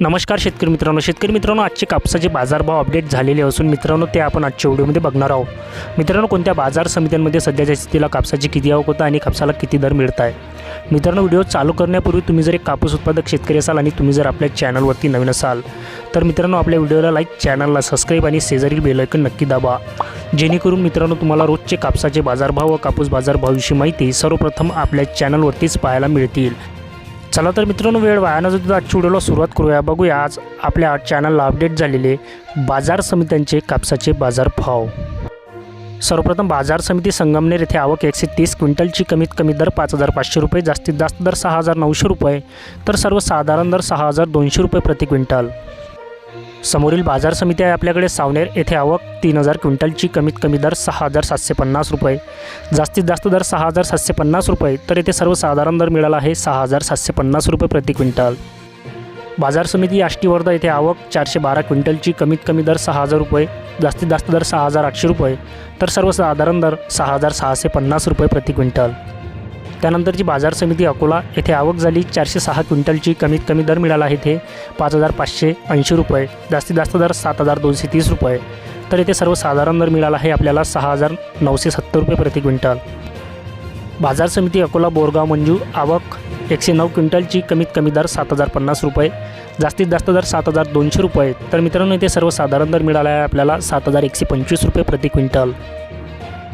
नमस्कार शेतकरी मित्रांनो. शेतकरी मित्रांनो आजचे कापसाचे बाजारभाव अपडेट झालेले असून मित्रांनो ते आपण आजच्या व्हिडिओमध्ये बघणार आहोत. मित्रांनो कोणत्या बाजार समित्यांमध्ये सध्याच्या स्थितीला कापसाची किती आवक होता आणि कापसाला किती दर मिळत आहे? मित्रांनो व्हिडिओ चालू करण्यापूर्वी तुम्ही जर एक कापूस उत्पादक शेतकरी असाल आणि तुम्ही जर आपल्या चॅनलवरती नवीन असाल तर मित्रांनो आपल्या व्हिडिओला लाईक चॅनलला सबस्क्राईब आणि शेजारील बेलायकन नक्की दाबा. जेणेकरून मित्रांनो तुम्हाला रोजचे कापसाचे बाजारभाव व कापूस बाजारभावाविषयी माहिती सर्वप्रथम आपल्या चॅनलवरतीच पाहायला मिळतील. चला तर मित्रांनो वेळ वायानं न आजच्या व्हिडिओला सुरुवात करूया. बघूया आज आपल्या चॅनलला अपडेट झालेले बाजार समित्यांचे कापसाचे बाजार भाव सर्वप्रथम बाजार समिती संगमनेर येथे आवक एकशे तीस क्विंटलची कमीत कमी दर पाच हजार पाचशे रुपये जास्तीत जास्त दर सहा हजार नऊशे रुपये तर सर्वसाधारण दर सहा हजार दोनशे रुपये प्रति क्विंटल. समोरील बाजार समिती आहे आपल्याकडे. सावनेर येथे आवक तीन हजार क्विंटलची. कमीत कमी दर सहा हजार सातशे पन्नास रुपये. जास्तीत जास्त दर सहा हजार सातशे पन्नास रुपये. तर येथे सर्वसाधारण दर मिळाला आहे सहा हजार सातशे पन्नास रुपये प्रति क्विंटल. बाजार समिती आष्टी वर्धा येथे आवक चारशे बारा क्विंटलची. कमीत कमी दर सहा हजार रुपये. जास्तीत जास्त दर सहा हजार आठशे रुपये. तर सर्वसाधारण दर सहा हजार सहाशे पन्नास रुपये प्रति क्विंटल. त्यानंतरची बाजार समिती अकोला येथे आवक झाली. चारशे सहा क्विंटलची कमीत कमी दर मिळाला आहे इथे. पाच हजार पाचशे ऐंशी रुपये. जास्तीत जास्त दर सात हजार दोनशे तीस रुपये. तर येथे सर्वसाधारण दर मिळाला आहे आपल्याला सहा हजार नऊशे सत्तर रुपये प्रति क्विंटल. बाजार समिती अकोला बोरगाव मंजू आवक एकशे नऊ क्विंटलची कमीत कमी दर सात हजार पन्नास रुपये. जास्तीत जास्त दर सात हजार दोनशे रुपये. तर मित्रांनो इथे सर्वसाधारण दर मिळाला आहे आपल्याला सात हजार एकशे पंचवीस रुपये प्रति क्विंटल.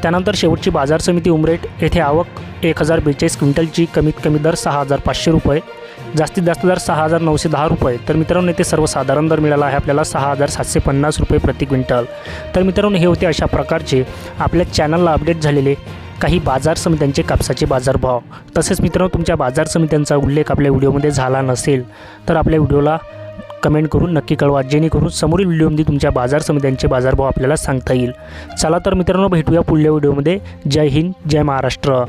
त्यानंतर शेवटची बाजार समिती उमरेट. येथे आवक एक हजार बेचाळीस क्विंटलची कमीत कमी दर सहा हजार पाचशे रुपये जास्तीत जास्त दर सहा हजार नऊशे दहा रुपये. तर मित्रांनो येथे सर्वसाधारण दर मिळाला आहे आपल्याला सहा हजार सातशे पन्नास रुपये प्रति क्विंटल. तर मित्रांनो हे होते अशा प्रकारचे आपल्या चॅनलला अपडेट झालेले काही बाजार समित्यांचे कापसाचे बाजारभाव. तसेच मित्रांनो तुमच्या बाजार समित्यांचा उल्लेख आपल्या व्हिडिओमध्ये झाला नसेल तर आपल्या व्हिडिओला कमेंट करून नक्की कळवा जेणेकरून समोरील व्हिडिओमध्ये तुमच्या बाजार समित्यांचे बाजारभाव आपल्याला सांगता येईल. चला तर मित्रांनो भेटूया पुढल्या व्हिडिओमध्ये. जय हिंद जय महाराष्ट्र.